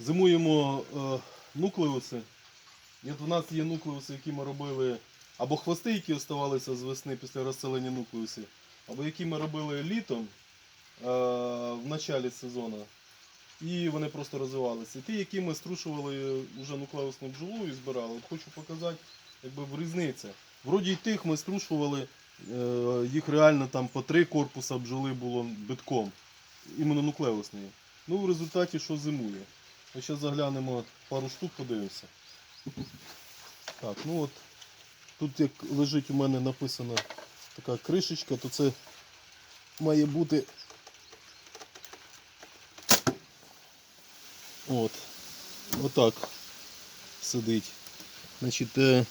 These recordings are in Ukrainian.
Зимуємо е, нуклеуси. От у нас є нуклеуси, які ми робили, або хвости, які оставалися з весни після розселення нуклеусів, або які ми робили літом е, в началі сезону. І вони просто розвивалися. І ті, які ми струшували вже нуклеусну бджолу і збирали, от хочу показати, якби в різниця. Вроді й тих ми струшували, е, їх реально там по три корпуса бджоли було битком, іменно нуклеусної. Ну, в результаті що зимує. Ми зараз заглянемо пару штук, подивимося. Так, ну от тут як лежить у мене написана така кришечка, то це має бути. От. Отак сидить. Значить, е,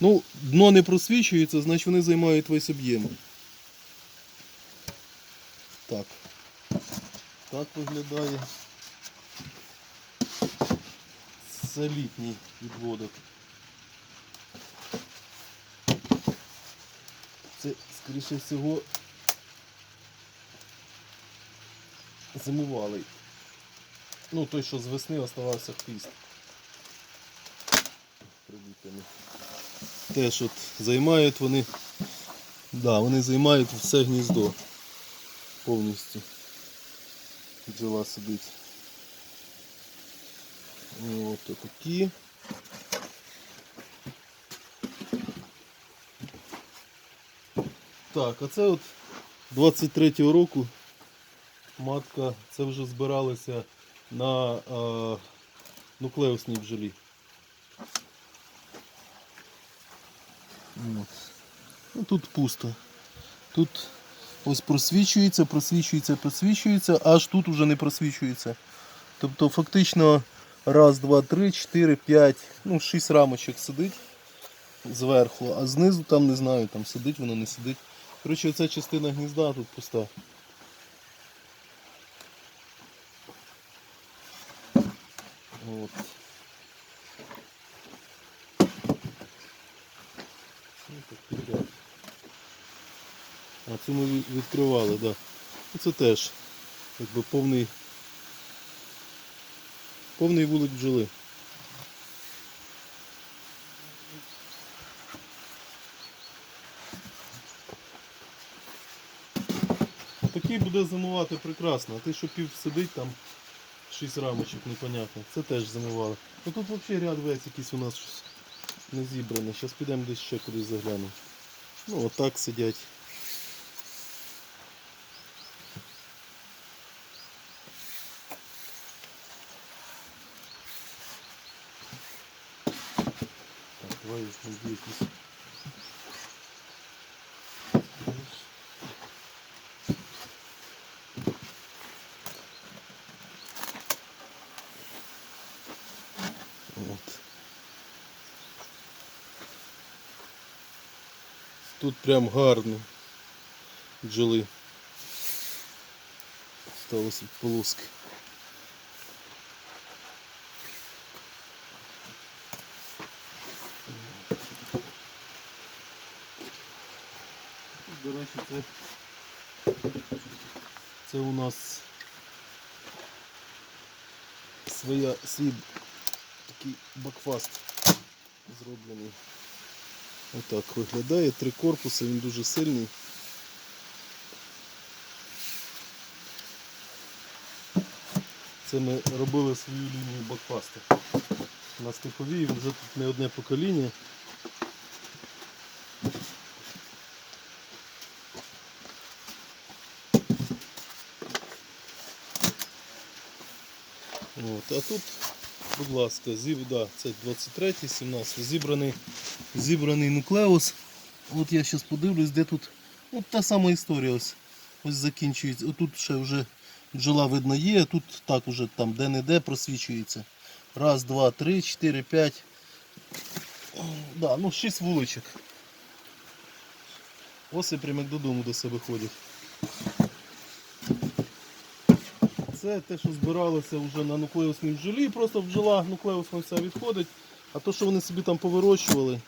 ну, дно не просвічується, значить вони займають весь об'єм. Так. Так виглядає. Це літній відводок. Це, скоріше всього, зимувалий. Ну, той, що з весни оставався хвіст. Прибутими. Теж от займають вони. Да, вони займають все гніздо повністю. Бджола сидить. От такі. Так, а це от 23-го року матка, це вже збиралися на е, нуклеусній бджолі. От. Ну, тут пусто. Тут ось просвічується, просвічується, просвічується, аж тут уже не просвічується. Тобто фактично раз, два, три, чотири, п'ять, ну, шість рамочок сидить зверху, а знизу там не знаю, там сидить воно, не сидить. Коротше, оця частина гнізда тут пуста. От. Ну. А цю ми відкривали, так. Да. Це теж якби повний повний вулик бджоли. Такий буде зимувати прекрасно, а ти що пів сидить там, шість рамочок, непонятно. Це теж зимували. Ну тут взагалі ряд весь якийсь у нас не зібране. Зараз підемо десь ще кудись заглянемо. Ну отак сидять. Давай я. От. Тут прям гарно бджоли. Сталося полоски. Речі, це, це у нас своя свій такий бакфаст зроблений. Отак виглядає. Три корпуси, він дуже сильний. Це ми робили свою лінію бакфасту. На стиповій вже тут не одне покоління. От, а тут, будь ласка, зіб, да, це 23 17 зібраний, зібраний нуклеус. От я зараз подивлюсь, де тут. От та сама історія. Ось, ось закінчується. Отут ще вже бджола видно є, а тут так уже там де-не-де просвічується. Раз, два, три, чотири, п'ять. Да, ну шість вуличок. Ось і прямо додому до себе ходять. Це те, що збиралося вже на нуклеусній бджолі, просто бджола нуклеусна вся відходить, а то, що вони собі там повирощували,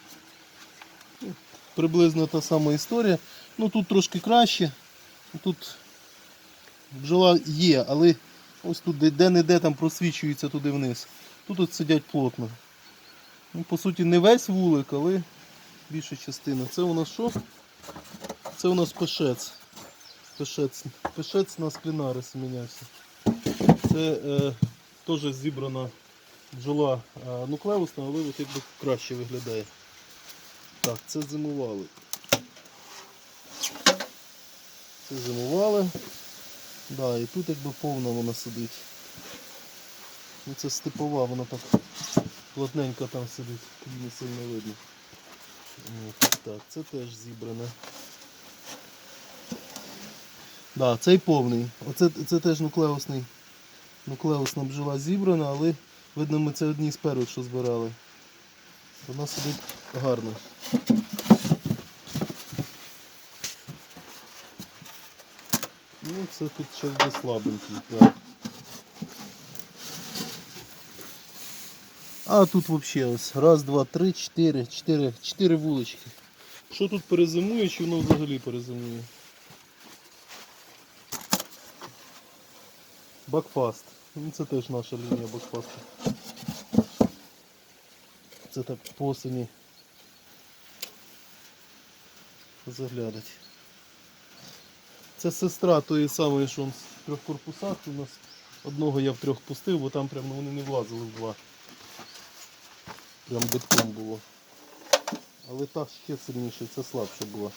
ну, приблизно та сама історія. Ну тут трошки краще. Тут бджола є, але Ось тут де- де-не-де там просвічується туди вниз. Тут от сидять плотно. Ну, по суті, не весь вулик, але більша частина. Це у нас що? Це у нас пешець. Пешець, пешець на склінарис мінявся. Це е, теж зібрана бджола е, нуклеусна, але от якби краще виглядає. Так, це зимували. Це зимували. Да, і тут якби повна вона сидить. Ну це степова, вона так плотненько там сидить, її не сильно видно. От, так, це теж зібране. Да, цей повний. Оце це теж нуклеусний. Нуклеусна бджола зібрана, але видно ми це одні з перших, що збирали. Вона сидить гарно. Ну, це тут ще буде слабенький. Так. А тут взагалі ось раз, два, три, чотири, чотири, чотири вулички. Що тут перезимує, чи воно взагалі перезимує? Бакфаст. Ну, це теж наша лінія бакфасту. Це так по осені заглядать. Це сестра тої самої, що в трьох корпусах у нас. Одного я в трьох пустив, бо там прямо вони не влазили в два. Прям битком було. Але та ще сильніше, це слабше було.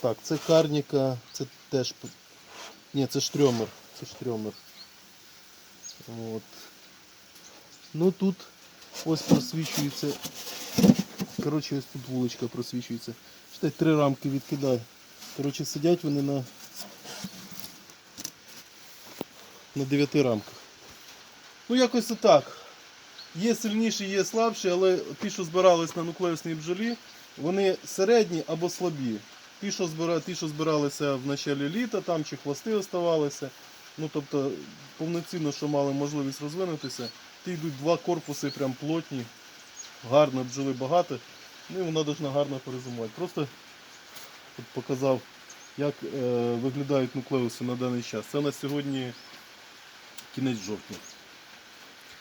Так, це карніка, це теж. Ні, це штрьомер. Це штрьомер. От. Ну тут ось просвічується. Коротше, ось тут вуличка просвічується. Читай, три рамки відкидай. Коротше, сидять вони на, на 9 рамках. Ну, якось отак. Є сильніші, є слабші, але ті, що збирались на нуклеусній бджолі, вони середні або слабі. Ті, що, збиралися в началі літа, там чи хвости оставалися. Ну, тобто, повноцінно, що мали можливість розвинутися, ті йдуть два корпуси прям плотні, гарно бджоли багато. Ну і вона повинна гарно перезимувати. Просто от показав, як е, виглядають нуклеуси на даний час. Це на сьогодні кінець жовтня.